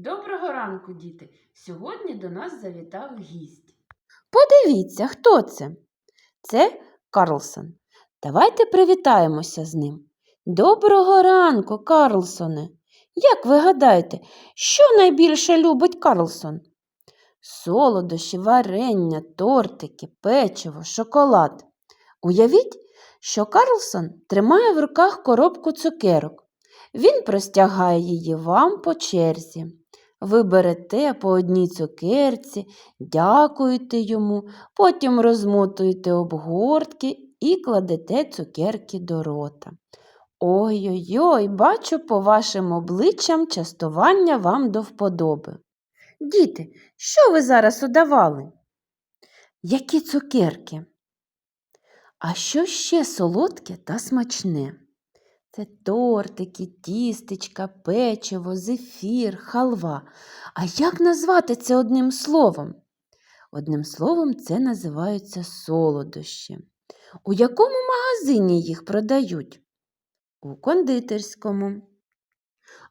Доброго ранку, діти! Сьогодні до нас завітав гість. Подивіться, хто це? Це Карлсон. Давайте привітаємося з ним. Доброго ранку, Карлсоне. Як ви гадаєте, що найбільше любить Карлсон? Солодощі, варення, тортики, печиво, шоколад. Уявіть, що Карлсон тримає в руках коробку цукерок. Він простягає її вам по черзі. Ви берете по одній цукерці, дякуєте йому, потім розмотуєте обгортки і кладете цукерки до рота. Ой-ой-ой, бачу по вашим обличчям частування вам до вподоби. Діти, що ви зараз удавали? Які цукерки? А що ще солодке та смачне? Це тортики, тістечка, печиво, зефір, халва. А як назвати це одним словом? Одним словом, це називаються солодощі. У якому магазині їх продають? У кондитерському.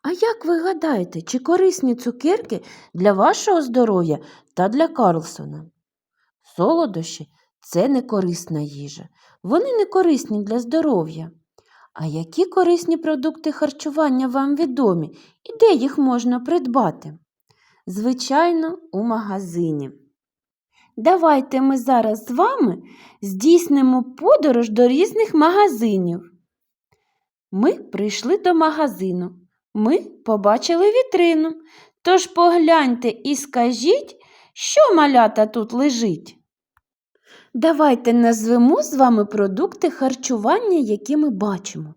А як ви гадаєте, чи корисні цукерки для вашого здоров'я та для Карлсона? Солодощі це не корисна їжа. Вони не корисні для здоров'я. А які корисні продукти харчування вам відомі і де їх можна придбати? Звичайно, у магазині. Давайте ми зараз з вами здійснимо подорож до різних магазинів. Ми прийшли до магазину. Ми побачили вітрину. Тож погляньте і скажіть, що малята тут лежить. Давайте назвемо з вами продукти харчування, які ми бачимо: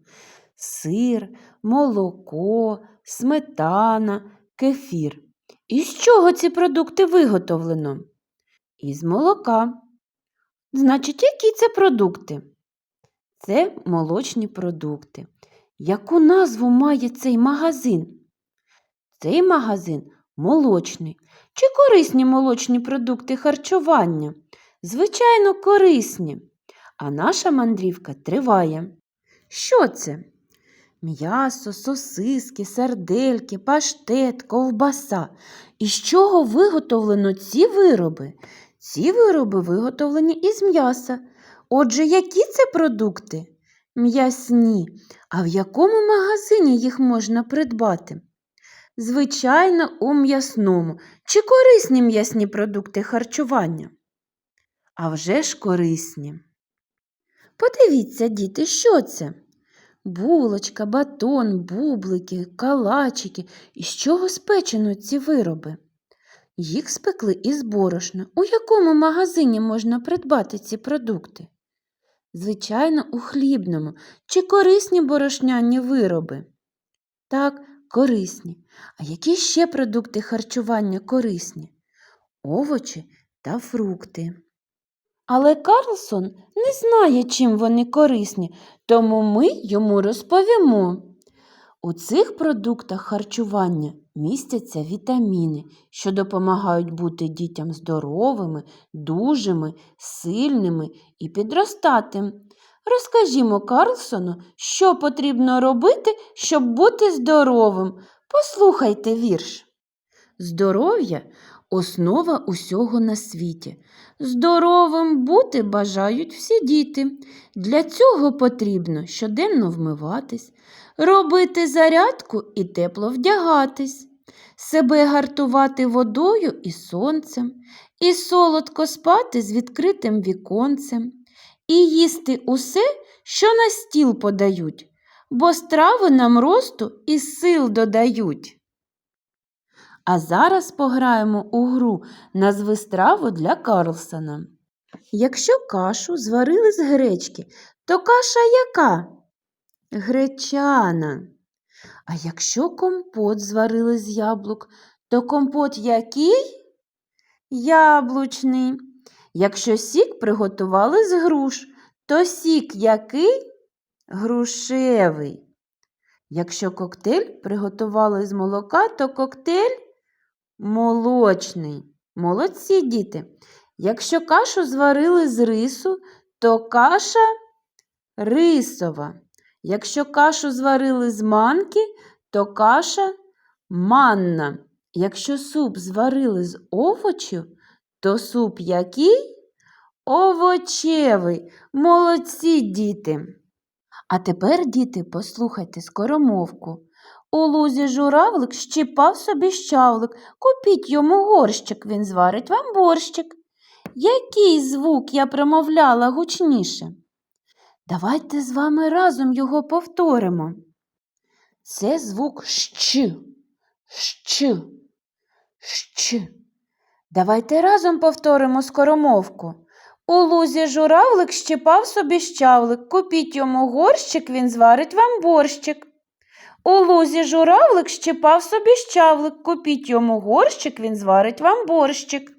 сир, молоко, сметана, кефір. Із чого ці продукти виготовлено? Із молока. Значить, які це продукти? Це молочні продукти. Яку назву має цей магазин? Цей магазин молочний. Чи корисні молочні продукти харчування? Звичайно, корисні. А наша мандрівка триває. Що це? М'ясо, сосиски, сардельки, паштет, ковбаса. Із чого виготовлено ці вироби? Ці вироби виготовлені із м'яса. Отже, які це продукти? М'ясні. А в якому магазині їх можна придбати? Звичайно, у м'ясному. Чи корисні м'ясні продукти харчування? А вже ж корисні. Подивіться, діти, що це? Булочка, батон, бублики, калачики. Із чого спечено ці вироби? Їх спекли із борошна. У якому магазині можна придбати ці продукти? Звичайно, у хлібному. Чи корисні борошняні вироби? Так, корисні. А які ще продукти харчування корисні? Овочі та фрукти. Але Карлсон не знає, чим вони корисні, тому ми йому розповімо. У цих продуктах харчування містяться вітаміни, що допомагають бути дітям здоровими, дужими, сильними і підростати. Розкажімо Карлсону, що потрібно робити, щоб бути здоровим. Послухайте вірш. Здоров'я основа усього на світі. Здоровим бути бажають всі діти. Для цього потрібно щоденно вмиватись, робити зарядку і тепло вдягатись, себе гартувати водою і сонцем, і солодко спати з відкритим віконцем, і їсти усе, що на стіл подають, бо страви нам росту і сил додають. А зараз пограємо у гру назви страву для Карлсона. Якщо кашу зварили з гречки, то каша яка? Гречана. А якщо компот зварили з яблук, то компот який? Яблучний. Якщо сік приготували з груш, то сік який? Грушевий. Якщо коктейль приготували з молока, то коктейль молочний. Молодці діти. Якщо кашу зварили з рису, то каша рисова. Якщо кашу зварили з манки, то каша манна. Якщо суп зварили з овочів, то суп який? Овочевий. Молодці, діти. А тепер, діти, послухайте скоромовку. У лузі журавлик щіпав собі щавлик. Купіть йому горщик, він зварить вам борщик. Який звук я промовляла гучніше? Давайте з вами разом його повторимо. Це звук щ, щ, щ. Давайте разом повторимо скоромовку. У лузі журавлик щипав собі щавлик. Купіть йому горщик, він зварить вам борщик. У лузі журавлик щипав собі щавлик. Купіть йому горщик, він зварить вам борщик.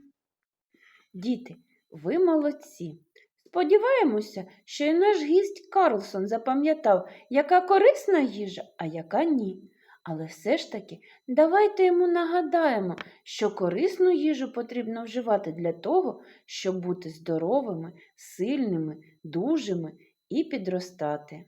Діти, ви молодці. Сподіваємося, що і наш гість Карлсон запам'ятав, яка корисна їжа, а яка ні. Але все ж таки давайте йому нагадаємо, що корисну їжу потрібно вживати для того, щоб бути здоровими, сильними, дужими і підростати.